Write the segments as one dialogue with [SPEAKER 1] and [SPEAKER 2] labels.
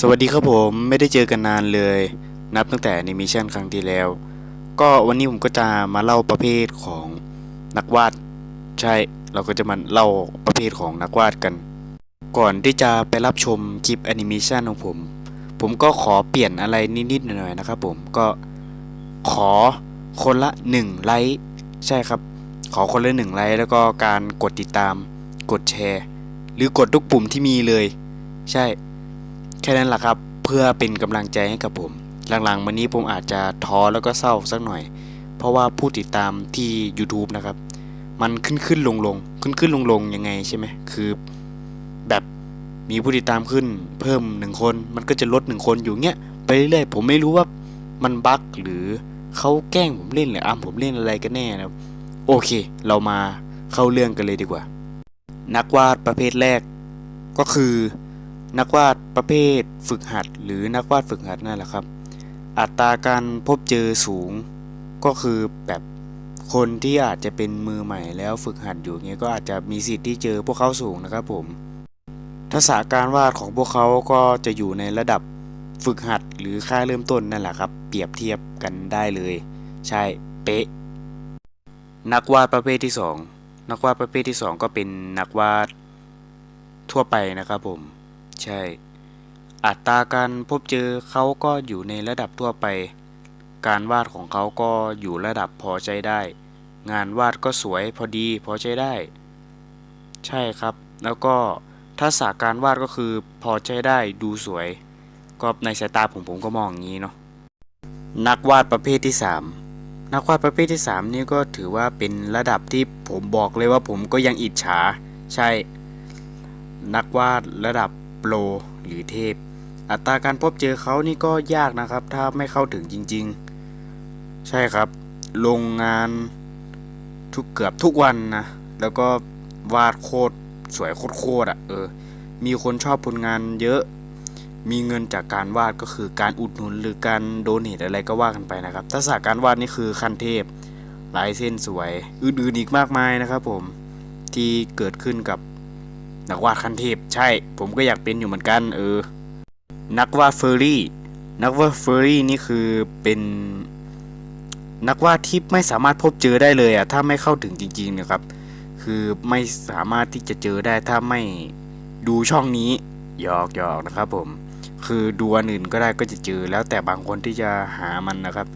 [SPEAKER 1] สวัสดีครับผมไม่ได้เจอกันนานเลย นับตั้งแต่แอนิเมชันครั้งที่แล้ว ก็วันนี้ผมก็จะมาเล่าประเภทของนักวาด ใช่เราก็จะมาเล่าประเภทของนักวาดกัน ก่อนที่จะไปรับชมคลิปแอนิเมชันของผม ผมก็ขอเปลี่ยนอะไรนิดๆหน่อยๆนะครับผมก็ขอคนละ1ไลค์ใช่ครับ ขอคนละ1ไลค์แล้วก็การกดติดตาม กดแชร์ หรือกดทุกปุ่มที่มีเลย ใช่ แค่นั้นแหละครับเพื่อเป็นกำลังใจให้กับผม หลังๆมานี้ผมอาจจะท้อแล้วก็เศร้าสักหน่อย เพราะว่าผู้ติดตามที่ YouTube นะครับ มันขึ้นขึ้นลงลงขึ้นขึ้นลงลงยังไงใช่ไหมคือแบบมีผู้ติดตามขึ้นเพิ่มหนึ่งคน มันก็จะลดหนึ่งคนอยู่เงี้ยไปเรื่อยๆผมไม่รู้ว่ามันบั๊กหรือเขาแกล้งผมเล่นหรืออ้ามผมเล่นอะไรกันแน่นะโอเค เรามาเข้าเรื่องกันเลยดีกว่า นักวาดประเภทแรก ก็คือ นักวาด ประเภทฝึกหัดหรือนักวาดฝึกหัดนั่นแหละครับ อัตราการพบเจอสูงก็คือแบบคนที่อาจจะเป็นมือใหม่แล้วฝึกหัดอยู่เงี้ยก็อาจจะมีสิทธิ์ที่เจอพวกเขาสูงนะครับผมทักษะการวาดของพวกเขาก็จะอยู่ในระดับฝึกหัดหรือค่าเริ่มต้นนั่นแหละครับ เปรียบเทียบกันได้เลย ใช่เป๊ะ นักวาดประเภทที่สองนักวาดประเภทที่สองก็เป็นนักวาดทั่วไปนะครับผม ใช่ อัตราการพบเจอเขาก็อยู่ในระดับทั่วไป การวาดของเขาก็อยู่ระดับพอใช้ได้ งานวาดก็สวยพอดีพอใช้ได้ ใช่ครับ แล้วก็ทักษะการวาดก็คือพอใช้ได้ดูสวย ก็ในสายตาผมผมก็มองอย่างนี้เนาะนักวาดประเภทที่ 3 นักวาดประเภทที่ 3 นี่ก็ถือว่าเป็นระดับที่ผมบอกเลยว่าผมก็ยังอิจฉา ใช่ นักวาดระดับโปรหรือเทพ อัตราการพบเจอเขานี่ก็ยากนะครับ ถ้าไม่เข้าถึงจริง ๆ ใช่ครับ ลงงานทุกเกือบทุกวันนะ แล้วก็วาดโคตรสวยโคตรๆอะเออ มีคนชอบผลงานเยอะ มีเงินจากการวาดก็คือการอุดหนุนหรือการโดเนทอะไรก็ว่ากันไปนะครับ ทักษะการวาดนี่คือขั้นเทพ ลายเส้นสวย อื่นๆอีกมากมายนะครับผม ที่เกิดขึ้นกับนักวาดขั้นเทพ ใช่ ผมก็อยากเป็นอยู่เหมือนกัน เออ นักวาดเฟอร์รี่ นักวาดเฟอร์รี่นี่คือเป็นนักวาดที่ไม่สามารถพบเจอได้เลยอะถ้าไม่เข้าถึงจริงๆนะครับ คือไม่สามารถที่จะเจอได้ถ้าไม่ดูช่องนี้หยอกหยอกนะครับผม คือดูอันอื่นก็ได้ก็จะเจอแล้วแต่บางคนที่จะหามันนะครับ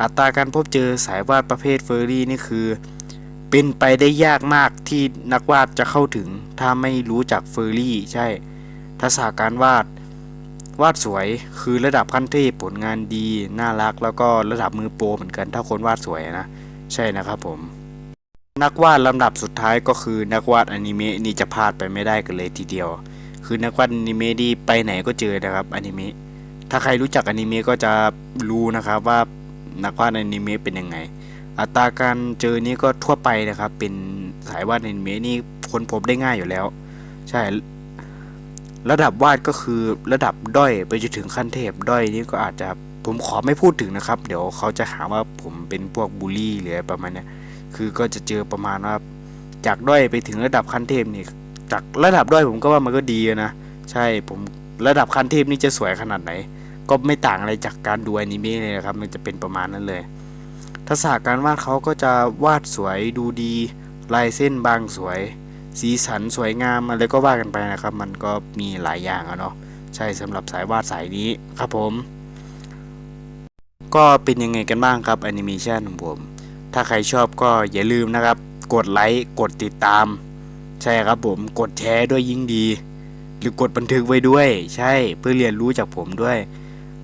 [SPEAKER 1] อัตราการพบเจอสายวาดประเภทเฟอร์รี่นี่คือ เป็นไปได้ยากมากที่นักวาดจะเข้าถึง ถ้าไม่รู้จักเฟอร์รี่ ใช่ ทักษะการวาด วาดสวยคือระดับขั้นเทพผลงานดี น่ารักแล้วก็ระดับมือโปรเหมือนกันถ้าคนวาดสวยนะ ใช่นะครับผม นักวาดลำดับสุดท้ายก็คือนักวาดอนิเมะนี่จะพลาดไปไม่ได้กันเลยทีเดียว คือนักวาดอนิเมะที่ไปไหนก็เจอนะครับอนิเมะถ้าใครรู้จักอนิเมะก็จะรู้นะครับว่านักวาดอนิเมะเป็นยังไง อัตราการเจอนี้ก็ทั่วไปนะครับ เป็นสายวาดอนิเมะนี่คนพบได้ง่ายอยู่แล้ว ใช่ ระดับวาดก็คือระดับด้อยไปจนถึงขั้นเทพด้อยนี่ก็อาจจะผมขอไม่พูดถึงนะครับ เดี๋ยวเขาจะหาว่าผมเป็นพวกบูลลี่หรืออะไรประมาณนี้คือก็จะเจอประมาณว่าจากด้อยไปถึงระดับขั้นเทพนี่จากระดับด้อยผมก็ว่ามันก็ดีนะใช่ผมระดับขั้นเทพนี่จะสวยขนาดไหน ก็ไม่ต่างอะไรจากการดูอนิเมะเลยนะครับ มันจะเป็นประมาณนั้นเลยทักษะการวาดเขาก็จะวาดสวยดูดีลายเส้นบางสวย สีสันสวยงามอะไรก็ว่ากันไปนะครับ มันก็มีหลายอย่างอะเนาะใช่สำหรับสายวาดสายนี้ครับผม ก็เป็นยังไงกันบ้างครับแอนิเมชันของผม ถ้าใครชอบก็อย่าลืมนะครับ กดไลค์กดติดตาม ใช่ครับผมกดแชร์ด้วยยิ่งดี หรือกดบันทึกไว้ด้วย ใช่เพื่อเรียนรู้จากผมด้วย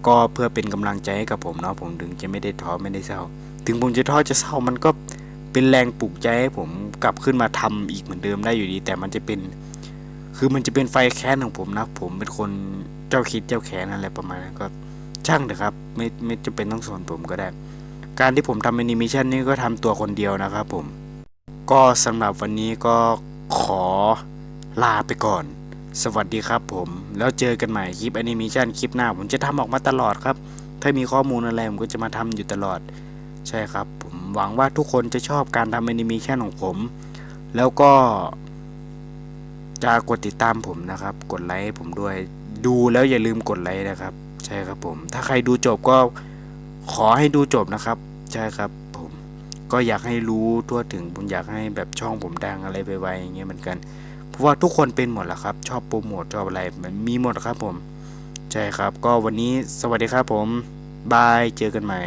[SPEAKER 1] ก็เพื่อเป็นกำลังใจให้กับผมเนาะผมถึงจะไม่ได้ท้อไม่ได้เศร้า ถึงผมจะท้อจะเศร้ามันก็ เป็นแรงปลุกใจให้ผมกลับขึ้นมาทำอีกเหมือนเดิมได้อยู่ดี แต่มันจะเป็น คือมันจะเป็นไฟแค้นของผมนะผมเป็นคนเจ้าคิดเจ้าแค้นอะไรประมาณนั้นก็ช่างเถอะครับ ไม่ไม่จะเป็นต้องสอนผมก็ได้ การที่ผมทำแอนิเมชันนี่ก็ทำตัวคนเดียวนะครับผม ก็สำหรับวันนี้ก็ขอลาไปก่อน สวัสดีครับผม แล้วเจอกันใหม่คลิปแอนิเมชันคลิปหน้า ผมจะทำออกมาตลอดครับ ถ้ามีข้อมูลอะไรผมก็จะมาทำอยู่ตลอด ใช่ครับผม หวังว่าทุกคนจะชอบการทำแอนิเมชันของผม แล้วก็จะกดติดตามผมนะครับ กดไลค์ผมด้วย ดูแล้วอย่าลืมกดไลค์นะครับ ใช่ครับผม ถ้าใครดูจบก็ขอให้ดูจบนะครับ ใช่ครับผม ก็อยากให้รู้ทั่วถึงผมอยากให้แบบช่องผมดังอะไรไปไวๆอย่างเงี้ยเหมือนกัน เพราะว่าทุกคนเป็นหมดแหละครับ ชอบโปรโมทชอบอะไรมันมีหมดครับผม ใช่ครับ ก็วันนี้สวัสดีครับผมบายเจอกันใหม่